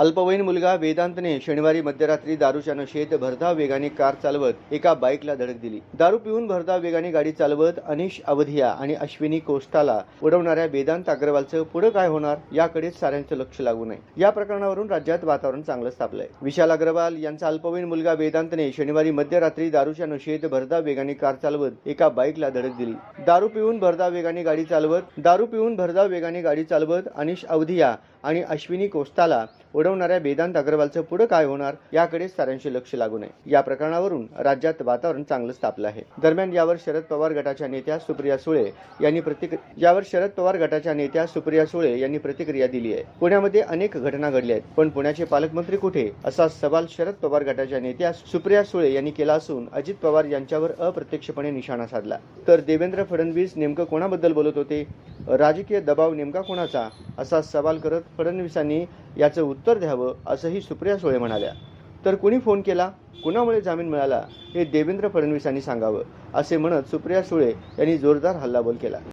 अल्पवयीन मुलगा वेदांतने शनिवारी मध्यरात्री दारूच्या नशेत भरधाव वेगाने कार चालवत एका बाईकला धडक दिली. दारू पिऊन भरधाव वेगाने गाडी चालवत अनिश अवधिया आणि अश्विनी कोस्टाला उडवणाऱ्या वेदांत अग्रवालचं पुढे काय होणार याकडेच साऱ्यांचं लक्ष लागू नये. या प्रकरणावरून राज्यात वातावरण चांगलं तापलंय विशाल अग्रवाल यांचा अल्पवयीन मुलगा वेदांतने शनिवारी मध्यरात्री दारूच्या नशेत भरधाव वेगाने कार चालवत एका बाईकला धडक दिली. दारू पिऊन भरधाव वेगाने गाडी चालवत दारू पिऊन भरधाव वेगाने गाडी चालवत अनिश अवधिया आणि अश्विनी कोस्टाला उडवणाऱ्या वेदांत अग्रवालचं पुढे काय होणार याकडे साऱ्यांचे लक्ष लागू नये. या प्रकरणावरून राज्यात वातावरण चांगलंच तापलं आहे. दरम्यान यावर शरद पवार गटाच्या नेत्या सुप्रिया सुळे यांनी प्रतिक्रिया यावर शरद पवार गटाच्या नेत्या सुप्रिया सुळे यांनी प्रतिक्रिया दिली आहे. पुण्यामध्ये अनेक घटना घडल्या आहेत पण पुण्याचे पालकमंत्री कुठे? असा सवाल शरद पवार गटाच्या नेत्या सुप्रिया सुळे यांनी केला असून अजित पवार यांच्यावर अप्रत्यक्षपणे निशाणा साधला. तर देवेंद्र फडणवीस नेमकं कोणाबद्दल बोलत होते? राजकीय दबाव नेमका कोणाचा? असा सवाल करत फडणवीसांनी याचं उत्तर द्यावं असंही सुप्रिया सुळे म्हणाल्या. तर कुणी फोन केला? कुणामुळे जामीन मिळाला? हे देवेंद्र फडणवीसांनी सांगावं असे म्हणत सुप्रिया सुळे यांनी जोरदार हल्लाबोल केला.